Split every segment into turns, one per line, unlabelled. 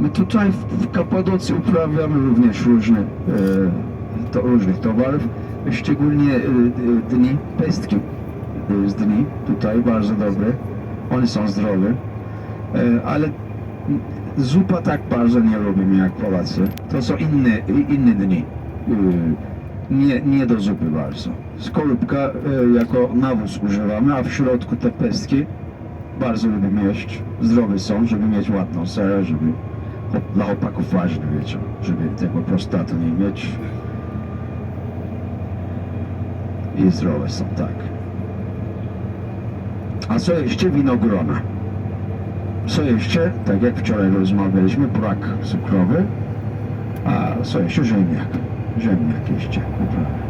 My tutaj w, Kapadocji uprawiamy również różne, e, to, różnych towarów, szczególnie e, e, dni pestki. Jest dni tutaj bardzo dobre, one są zdrowe, ale zupa tak bardzo nie robimy jak Polacy. To są inne, inne dni. Nie, nie do zupy bardzo. Skorupka jako nawóz używamy, a w środku te pestki bardzo lubimy jeść. Zdrowe są, żeby mieć ładną serę, żeby dla chłopaków ważne, wiecie, żeby tego prostatu nie mieć. I zdrowe są, tak. A co jeszcze? Winogrona. Co jeszcze? Tak jak wczoraj rozmawialiśmy, brak cukrowy. A co jeszcze? Ziemniak. Ziemniak jeszcze uprawy.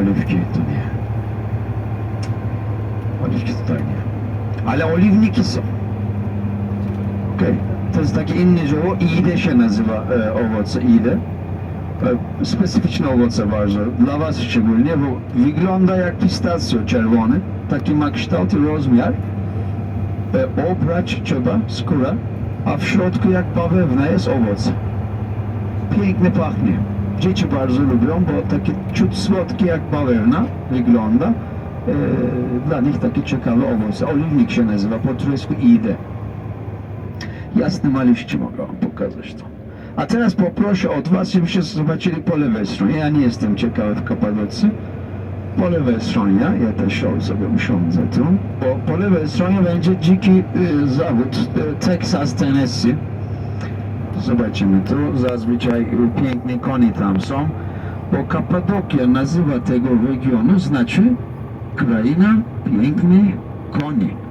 Oliwki to nie. Oliwki tutaj nie. Ale oliwniki są. Okej. To jest takie inne zioło. Ide się nazywa e, owoce. Ide. E, specyficzne owoce bardzo. Dla Was szczególnie, bo wygląda jak pistacjo czerwony. Taki ma kształt i rozmiar. E, obrać trzeba, skóra. A w środku jak bawełna jest owoc. Pięknie pachnie. Dzieci bardzo lubią, bo takie ciut słodkie jak bawełna wygląda. E, dla nich takie ciekawe owoce. Oliwnik się nazywa po turecku ide. Jasne maliście mogę wam pokazać to. A teraz poproszę od was, żebyście zobaczyli po lewej stronie. Ja nie jestem ciekawy w Kapadocy. Po lewej stronie, ja też sobie usiądę tu, bo po lewej stronie będzie dziki y, zawód y, Texas, Tennessee. Zobaczymy tu, zazwyczaj y, piękne konie tam są, bo Kapadokia nazywa tego regionu znaczy kraina pięknych koni.